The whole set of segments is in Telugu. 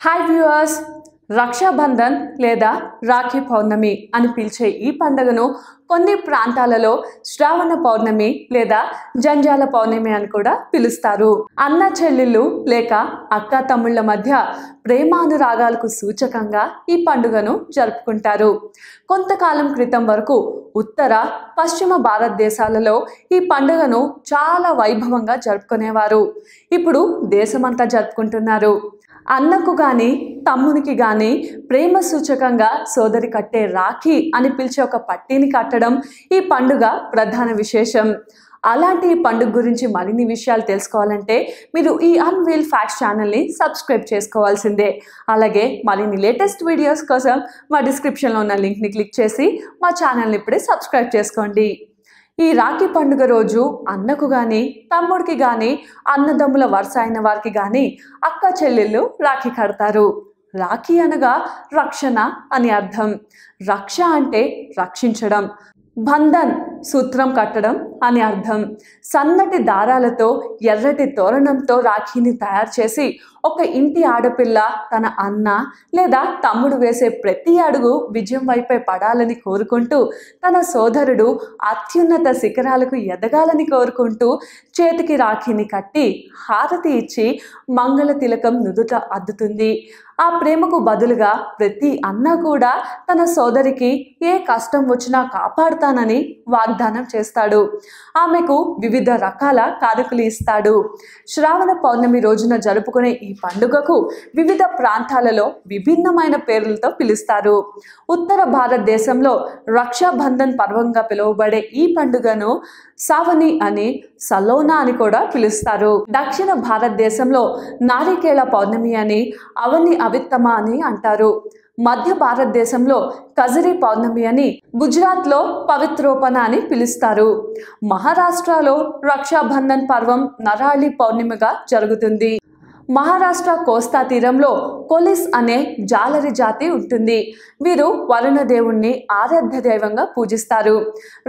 హాయ్ వ్యూవర్స్ రక్షాబంధన్ లేదా రాఖీ పౌర్ణమి అని పిలిచే ఈ పండుగను కొన్ని ప్రాంతాలలో శ్రావణ పౌర్ణమి లేదా జంజాల పౌర్ణమి అని కూడా పిలుస్తారు. అన్న చెల్లెళ్ళు లేక అక్క తమ్ముళ్ళ మధ్య ప్రేమానురాగాలకు సూచకంగా ఈ పండుగను జరుపుకుంటారు. కొంతకాలం క్రితం వరకు ఉత్తర పశ్చిమ భారతదేశాలలో ఈ పండుగను చాలా వైభవంగా జరుపుకునేవారు. ఇప్పుడు దేశమంతా జరుపుకుంటున్నారు. అన్నకు కానీ తమ్మునికి కానీ ప్రేమ సూచకంగా సోదరి కట్టే రాఖీ అని పిలిచే ఒక పట్టీని కట్టడం ఈ పండుగ ప్రధాన విశేషం. అలాంటి ఈ పండుగ గురించి మరిన్ని విషయాలు తెలుసుకోవాలంటే మీరు ఈ అన్వీల్ ఫ్యాక్ట్స్ ఛానల్ని సబ్స్క్రైబ్ చేసుకోవాల్సిందే. అలాగే మరిన్ని లేటెస్ట్ వీడియోస్ కోసం మా డిస్క్రిప్షన్లో ఉన్న లింక్ని క్లిక్ చేసి మా ఛానల్ని ఇప్పుడే సబ్స్క్రైబ్ చేసుకోండి. ఈ రాఖీ పండుగ రోజు అన్నకు కానీ తమ్ముడికి కానీ అన్నదమ్ముల వరుస అయిన వారికి కానీ అక్క చెల్లెళ్ళు రాఖీ కడతారు. రాఖీ అనగా రక్షణ అని అర్థం. రక్ష అంటే రక్షించడం. బంధన్ సూత్రం కట్టడం అని అర్థం. సన్నటి దారాలతో ఎర్రటి తోరణంతో రాఖీని తయారు చేసి ఒక ఇంటి ఆడపిల్ల తన అన్న లేదా తమ్ముడు వేసే ప్రతి అడుగు విజయం వైపే పడాలని కోరుకుంటూ తన సోదరుడు అత్యున్నత శిఖరాలకు ఎదగాలని కోరుకుంటూ చేతికి రాఖీని కట్టి హారతి ఇచ్చి మంగళ తిలకం నుదుట అద్దుతుంది. ఆ ప్రేమకు బదులుగా ప్రతి అన్న కూడా తన సోదరికి ఏ కష్టం వచ్చినా కాపాడుతానని వాగ్దానం చేస్తాడు. ఆమెకు వివిధ రకాల కానుకలు ఇస్తాడు. శ్రావణ పౌర్ణమి రోజున జరుపుకునే ఈ పండుగకు వివిధ ప్రాంతాలలో విభిన్నమైన పేర్లతో పిలుస్తారు. ఉత్తర భారతదేశంలో రక్షాబంధన్ పర్వంగా పిలువబడే ఈ పండుగను సావని అని సలోనా అని కూడా పిలుస్తారు. దక్షిణ భారతదేశంలో నారికేళ పౌర్ణమి అని అవని అవిత్తమ అని అంటారు. మధ్య భారతదేశంలో కజరీ పౌర్ణమి అని గుజరాత్లో పవిత్రోపణ అని పిలుస్తారు. మహారాష్ట్రలో రక్షాబంధన్ పర్వం నరాళి పౌర్ణమిగా జరుగుతుంది. మహారాష్ట్ర కోస్తా తీరంలో కొలిస్ అనే జాలరి జాతి ఉంటుంది. వీరు వరుణ దేవుణ్ణి ఆరాధ్య దైవంగా పూజిస్తారు.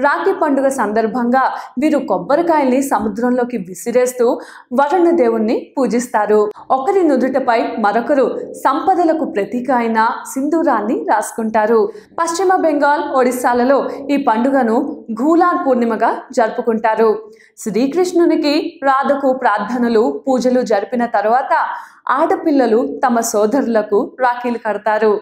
రాఖీ పండుగ సందర్భంగా వీరు కొబ్బరికాయల్ని సముద్రంలోకి విసిరేస్తూ వరుణ దేవుణ్ణి పూజిస్తారు. ఒకరి నుదుటపై మరొకరు సంపదలకు ప్రతీక అయిన సింధూరాన్ని రాసుకుంటారు. పశ్చిమ బెంగాల్ ఒడిస్సాలలో ఈ పండుగను ఘూలాన్ పూర్ణిమగా జరుపుకుంటారు. శ్రీకృష్ణునికి రాధకు ప్రార్థనలు పూజలు జరిపిన తర్వాత 到。ఆడపిల్లలు తమ సోదరులకు రాఖీలు కడతారు.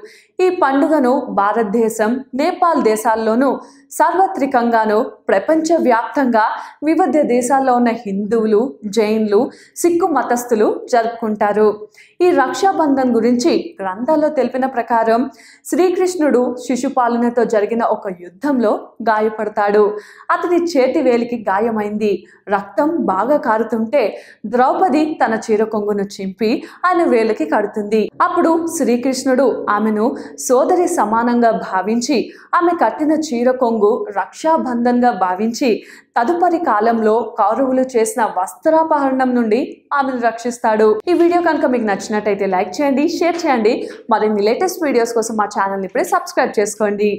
ఈ పండుగను భారతదేశం నేపాల్ దేశాల్లోనూ సార్వత్రికంగానూ ప్రపంచవ్యాప్తంగా వివిధ దేశాల్లో ఉన్న హిందువులు జైన్లు సిక్కు మతస్థులు జరుపుకుంటారు. ఈ రక్షాబంధన్ గురించి గ్రంథాల్లో తెలిపిన ప్రకారం శ్రీకృష్ణుడు శిశుపాలనతో జరిగిన ఒక యుద్ధంలో గాయపడతాడు. అతని చేతి వేలికి గాయమైంది. రక్తం బాగా కారుతుంటే ద్రౌపది తన చీర కొంగును చింపి ఆయన వేలికి కడుతుంది. అప్పుడు శ్రీకృష్ణుడు ఆమెను సోదరి సమానంగా భావించి ఆమె కట్టిన చీర కొంగు రక్షాబంధన్గా భావించి తదుపరి కాలంలో కౌరవులు చేసిన వస్త్రాపహరణం నుండి ఆమెను రక్షిస్తాడు. ఈ వీడియో కనుక మీకు నచ్చినట్టయితే లైక్ చేయండి షేర్ చేయండి. మరిన్ని లేటెస్ట్ వీడియోస్ కోసం మా ఛానల్ ఇప్పుడే సబ్స్క్రైబ్ చేసుకోండి.